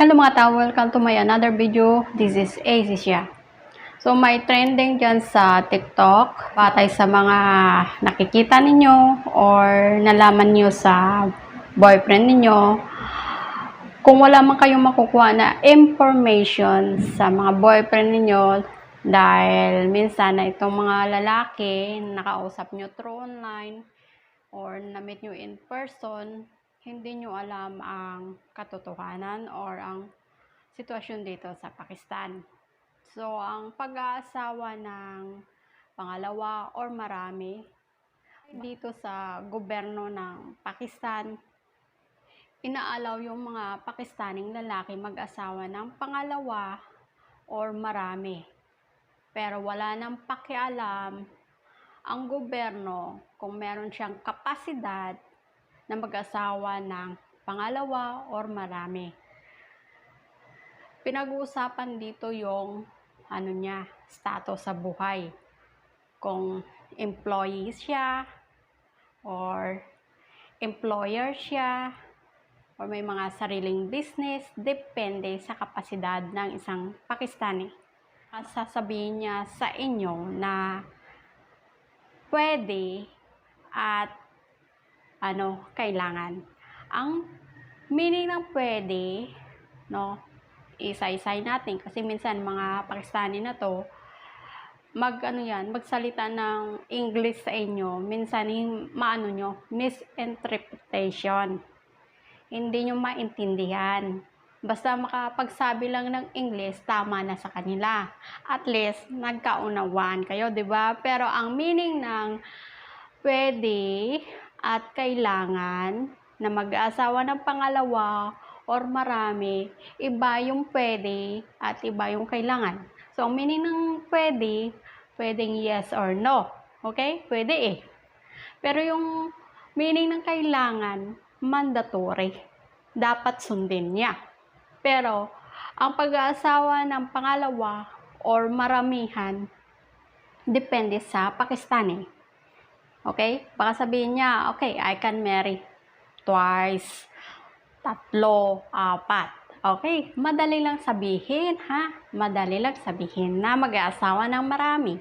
Hello mga tao, welcome to my another video. This is Asia. So may trending dyan sa TikTok batay sa mga nakikita ninyo or nalaman nyo sa boyfriend ninyo. Kung wala man kayong makukuha na information sa mga boyfriend ninyo dahil minsan na itong mga lalaki nakausap nyo through online or na-meet nyo in person, hindi nyo alam ang katotohanan or ang sitwasyon dito sa Pakistan. So, ang pag-aasawa ng pangalawa or marami dito sa gobyerno ng Pakistan, inaalaw yung mga Pakistaning lalaki mag-asawa ng pangalawa or marami. Pero wala nang pakialam ang gobyerno kung meron siyang kapasidad na mag-asawa ng pangalawa or marami. Pinag-uusapan dito yung ano niya, status sa buhay. Kung employee siya or employer siya or may mga sariling business, depende sa kapasidad ng isang Pakistani. Sasabihin niya sa inyo na pwede at ano, kailangan. Ang meaning ng pwede, no, isa-isay natin kasi minsan mga Pakistani na to, mag ano yan, magsalita ng English sa inyo, minsan yung maano nyo, misinterpretation. Hindi nyo maintindihan. Basta makapagsabi lang ng English, tama na sa kanila. At least, nagkaunawaan kayo, di ba? Pero ang meaning ng pwede at kailangan na mag-asawa ng pangalawa or marami, iba yung pwede at iba yung kailangan. So, ang meaning ng pwede, pwedeng yes or no. Okay? Pwede eh. Pero yung meaning ng kailangan, mandatory. Dapat sundin niya. Pero, ang pag-aasawa ng pangalawa or maramihan, depende sa Pakistani. Okay? Baka sabihin niya, okay, I can marry twice, tatlo, apat. Okay, madali lang sabihin, ha? Madali lang sabihin na mag-aasawa ng marami.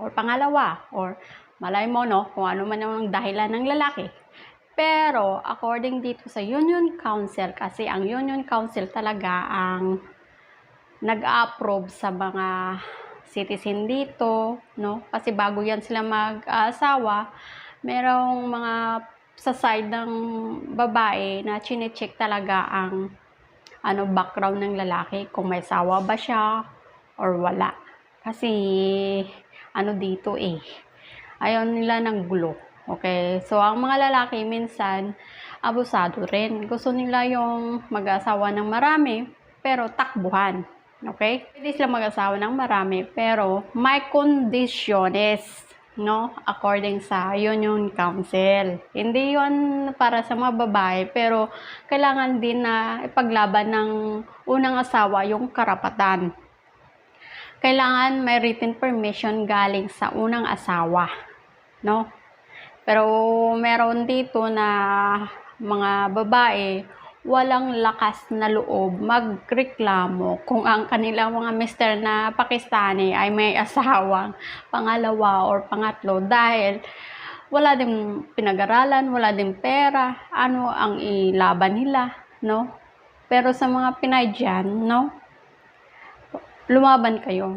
Or pangalawa, or malay mo, no, kung ano man ang dahilan ng lalaki. Pero, according dito sa Union Council, kasi ang Union Council talaga ang nag-approve sa mga citizen dito, no? Kasi bago yan sila mag-asawa, merong mga sa side ng babae na chine-check talaga ang ano background ng lalaki kung may sawa ba siya or wala. Kasi ano dito eh ayaw nila ng gulo. Okay? So ang mga lalaki minsan abusado rin. Gusto nila yung mag-asawa ng marami pero takbuhan. Okay? Pwede sila mag-asawa ng marami pero may conditions no? According sa Union Council. Hindi yon para sa mga babae, pero kailangan din na ipaglaban ng unang asawa yung karapatan. Kailangan may written permission galing sa unang asawa, no? Pero meron dito na mga babae walang lakas na loob magreklamo kung ang kanilang mga mister na Pakistani ay may asawang pangalawa or pangatlo dahil wala din pinag-aralan, wala din pera, ano ang ilaban nila, no? Pero sa mga Pinay dyan, no? Lumaban kayo.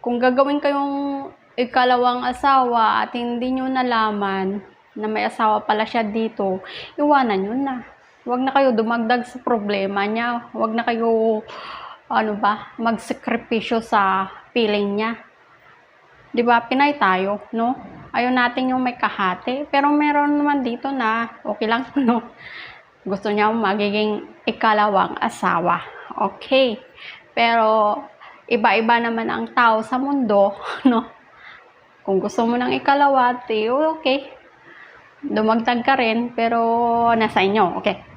Kung gagawin kayong ikalawang asawa at hindi nyo nalaman na may asawa pala siya dito, iwanan nyo na Huwag na kayo dumagdag sa problema niya. Huwag na kayo, ano ba, magsakripisyo sa feeling niya. Di ba, Pinay tayo, no? Ayaw natin yung may kahati. Pero meron naman dito na, okay lang, no? Gusto niya magiging ikalawang asawa. Okay. Pero, iba-iba naman ang tao sa mundo, no? Kung gusto mo ng ikalawa, okay. Dumagdag ka rin, pero nasa inyo, okay.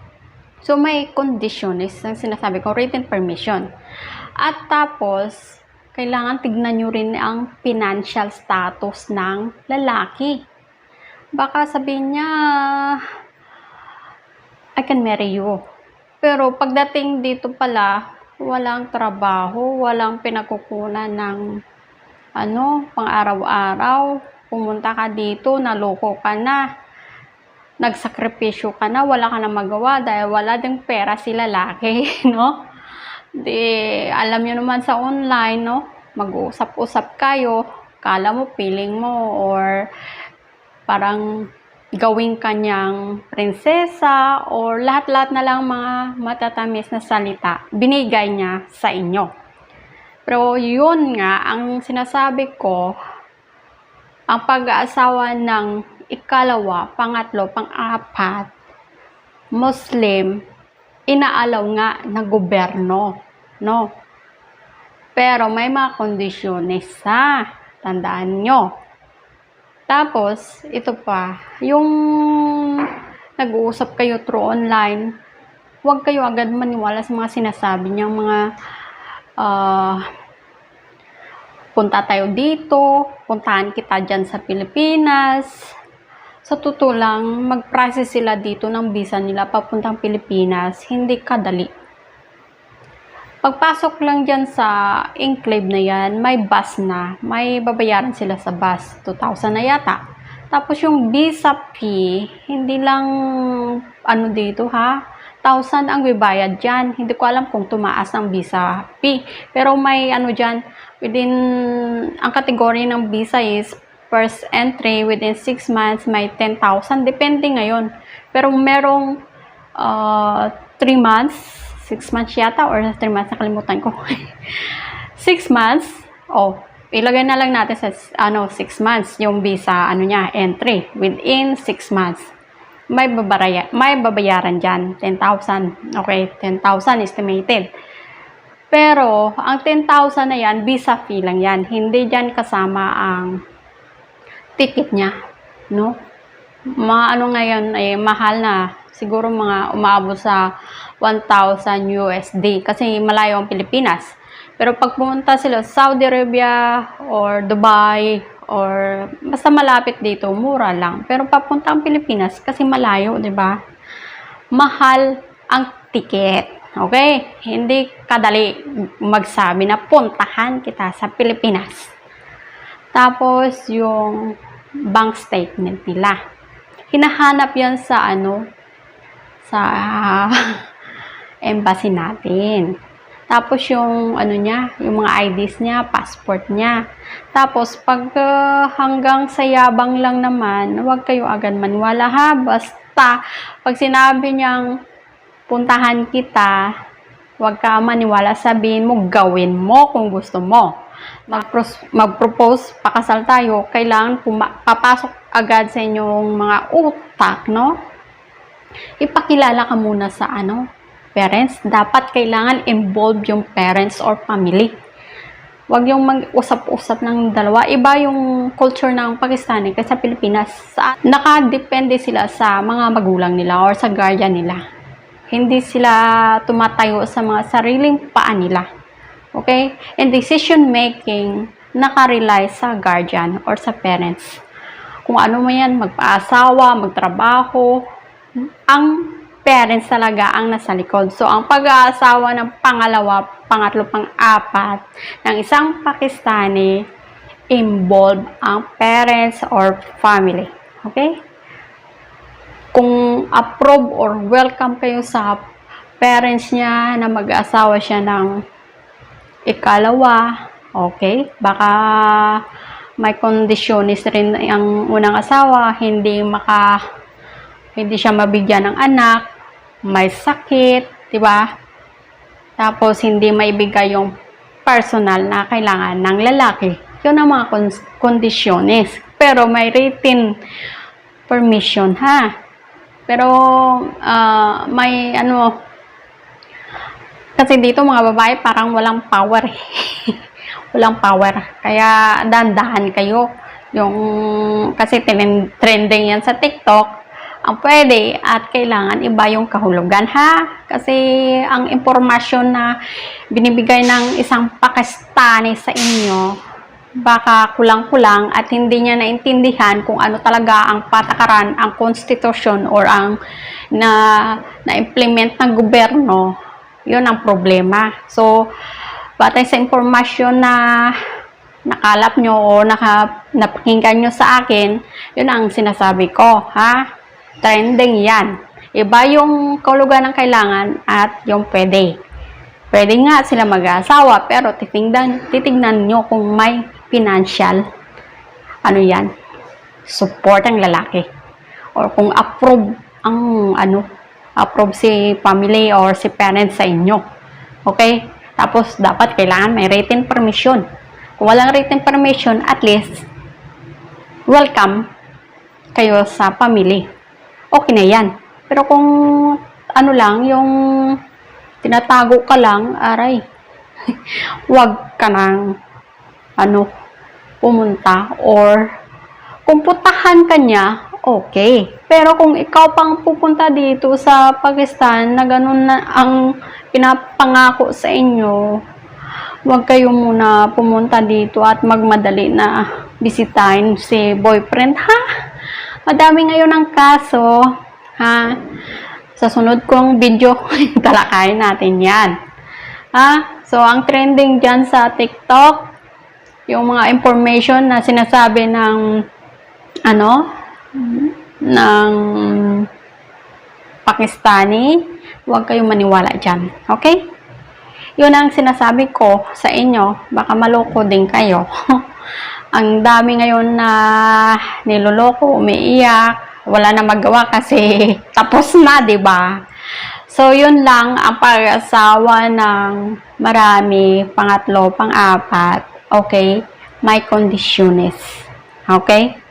So, may condition is ang sinasabi ko, written permission. At tapos, kailangan tignan nyo rin ang financial status ng lalaki. Baka sabihin niya, I can marry you. Pero pagdating dito pala, walang trabaho, walang pinagkukunan ng ano, pang araw-araw. Pumunta ka dito, naloko ka na. Nagsakripisyo ka na, wala ka na magawa dahil wala ding pera si lalaki, no? Di, alam nyo naman sa online, no? Mag-uusap-usap kayo, kala mo, feeling mo, or parang gawing kanyang prinsesa or lahat-lahat na lang mga matatamis na salita binigay niya sa inyo. Pero yun nga, ang sinasabi ko, ang pag-aasawa ng ikalawa, pangatlo, pang-apat, Muslim, inaalaw nga na gobyerno, no? Pero may mga kondisyones sa, tandaan nyo. Tapos, ito pa, yung nag-uusap kayo through online, huwag kayo agad maniwala sa mga sinasabi niyang mga ah, punta tayo dito, puntahan kita dyan sa Pilipinas. Sa totoo lang, mag-process sila dito ng visa nila papuntang Pilipinas, hindi kadali. Pagpasok lang dyan sa enclave na yan, may bus na. May babayaran sila sa bus. 2,000 na yata. Tapos yung visa fee, hindi lang ano dito ha. 1,000 ang bibayad dyan. Hindi ko alam kung tumaas ang visa fee. Pero may ano dyan, within, ang kategory ng visa is first entry within 6 months, may 10,000. Depende ngayon. Pero merong 3 months, 6 months yata or 3 months, nakalimutan ko. 6 months, oh, ilagay na lang natin sa ano 6 months yung visa ano niya entry within 6 months. May babaraya, may babayaran diyan 10,000. Okay, 10,000 estimated. Pero ang 10,000 na yan, visa fee lang yan. Hindi diyan kasama ang ticket niya, no? Mga ano ngayon ay mahal na. Siguro mga umabot sa 1,000 USD kasi malayo ang Pilipinas. Pero pag pumunta sila sa Saudi Arabia or Dubai or basta malapit dito, mura lang. Pero papunta ang Pilipinas kasi malayo, 'di ba? Mahal ang ticket. Okay? Hindi kadali magsabi na puntahan kita sa Pilipinas. Tapos yung bank statement nila. Hinahanap 'yan sa ano sa embassy natin. Tapos yung ano niya, yung mga IDs niya, passport niya. Tapos pag uh, hanggang sa yabang lang naman, huwag kayo agad maniwala ha. Basta pag sinabi niyang puntahan kita, huwag ka maniwala sabihin mo, gawin mo kung gusto mo. Mag-propose, pakasal tayo, kailangan papasok agad sa inyong mga utak, no? ipakilala ka muna sa ano, parents. Dapat kailangan involve yung parents or family. Huwag yung mag-usap-usap ng dalawa. Iba yung culture ng Pakistani kasi sa Pilipinas. Sa, nakadepende sila sa mga magulang nila or sa guardian nila. Hindi sila tumatayo sa mga sariling paa nila. Okay? And decision making, nakarely sa guardian or sa parents. Kung ano mo yan, magpaasawa, magtrabaho, ang parents talaga ang nasa likod. So, ang pag-aasawa ng pangalawa, pangatlo, pang-apat ng isang Pakistani, involve ang parents or family. Okay? Kung approve or welcome kayo sa parents niya na mag-aasawa siya ng ikalawa, okay? Baka may kondisyonis rin ang unang asawa, hindi maka hindi siya mabigyan ng anak, may sakit, di ba? Tapos hindi maibigay yung personal na kailangan ng lalaki. Yun ang mga kon- kondisyones. Pero may written permission ha. Pero ah, may ano kasi dito mga babae parang walang power. eh. walang power. Kaya dandahan kayo. Yung kasi trend- trending yan sa TikTok ang pwede at kailangan iba yung kahulugan ha. Kasi ang impormasyon na binibigay ng isang Pakistani sa inyo, baka kulang-kulang at hindi niya naintindihan kung ano talaga ang patakaran, ang constitution or ang na na-implement ng gobyerno, yun ang problema. So, batay sa impormasyon na nakalap nyo o naka, napakinggan nyo sa akin, yun ang sinasabi ko, ha? Trending yan. Iba yung kaulugan ng kailangan at yung pwede. Pwede nga sila mag-asawa, pero titingnan, titignan nyo kung may financial, ano yan, support ang lalaki. Or kung approve ang, ano, approve si family or si parents sa inyo. Okay? Tapos, dapat kailangan may written permission. Kung walang written permission, at least, welcome kayo sa family. Okay na yan. Pero kung ano lang, yung tinatago ka lang, aray, wag ka nang ano, pumunta or kung putahan ka niya, okay. Pero kung ikaw pang pupunta dito sa Pakistan na ganun na ang pinapangako sa inyo, wag kayo muna pumunta dito at magmadali na bisitahin si boyfriend, ha? Madami ngayon ang kaso, ha? Sa sunod kong video, talakayin natin yan. Ha? So, ang trending dyan sa TikTok, yung mga information na sinasabi ng ano, ng Pakistani, huwag kayong maniwala dyan. Okay? Yun ang sinasabi ko sa inyo, baka maloko din kayo. ang dami ngayon na niloloko, umiiyak, wala na magawa kasi tapos na, 'di ba? So, yun lang ang pag-asawa ng marami, pangatlo, pang-apat, okay? May conditiones. Okay?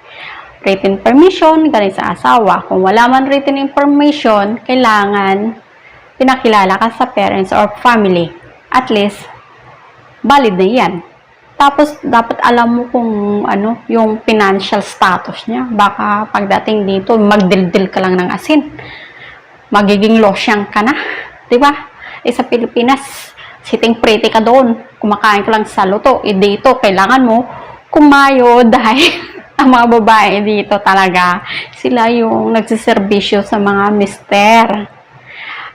Written permission, galing sa asawa. Kung wala man written information, kailangan pinakilala ka sa parents or family. At least, valid na yan. Tapos, dapat alam mo kung ano, yung financial status niya. Baka pagdating dito, magdildil ka lang ng asin. Magiging losyang ka na. Ba? Eh, sa Pilipinas, sitting pretty ka doon. Kumakain ka lang sa luto. Eh, dito, kailangan mo kumayo dahil ang mga babae dito talaga, sila yung nagsiservisyo sa mga mister.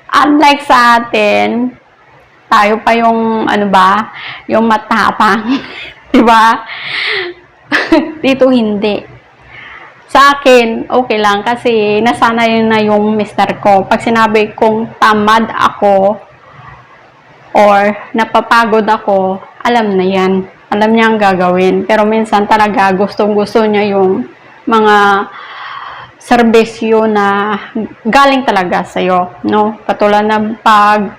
Unlike sa atin, tayo pa yung, ano ba, yung matapang. di ba? Dito hindi. Sa akin, okay lang kasi nasanay na yung mister ko. Pag sinabi kong tamad ako or napapagod ako, alam na yan. Alam niya ang gagawin. Pero minsan talaga gustong gusto niya yung mga serbisyo na galing talaga sa'yo, no? Katulad ng pag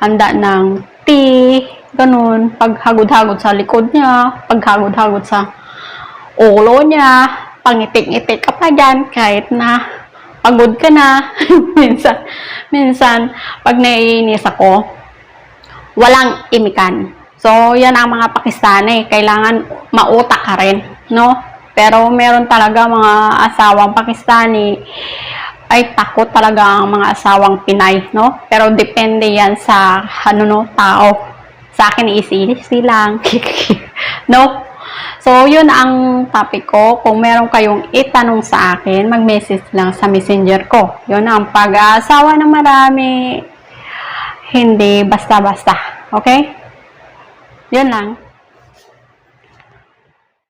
handa ng tea, ganun, paghagod-hagod sa likod niya, paghagod-hagod sa ulo niya, pangitik-itik ka pa dyan, kahit na pagod ka na, minsan, minsan, pag naiinis ako, walang imikan. So, yan ang mga Pakistani, kailangan mautak ka rin, no? Pero meron talaga mga asawang Pakistani, ay takot talaga ang mga asawang Pinay, no? Pero depende yan sa ano no, tao. Sa akin easy-easy lang. no? So, yun ang topic ko. Kung meron kayong itanong sa akin, mag-message lang sa messenger ko. Yun ang pag-aasawa ng marami. Hindi basta-basta. Okay? Yun lang.